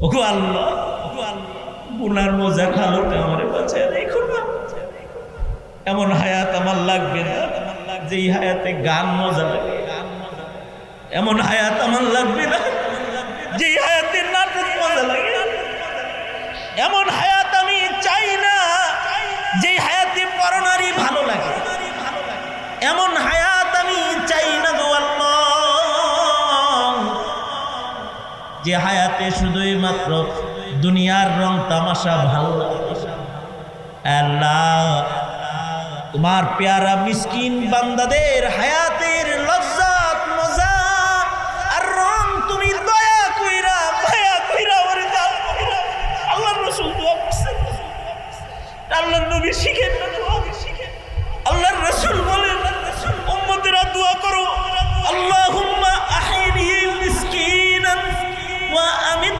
ওগো আল্লাহ গুনার মজা খালো আমার বাঁচায় দেখো না। এমন হায়াত আমার লাগবে না। যেই হায়াতে গান মজা লাগে। এমন হায়াত আমার লাগবে না। যেই হায়াতে নাটক মজা লাগে। এমন হায়াত আমি চাই না। যেই হায়াতে পরনারী যে হায়াতে শুধুই মাত্র দুনিয়ার রং তামাশা ভালো আল্লাহ, তোমার পেয়ারা মিসকিন বান্দাদের হায়াতের লজ্জাত মজা। আর রং তুমি দয়া কইরা, মায়া কইরা, ওরে দাও আল্লাহর রাসূল দোয়া করছেন আল্লাহর নবী শিখেন না।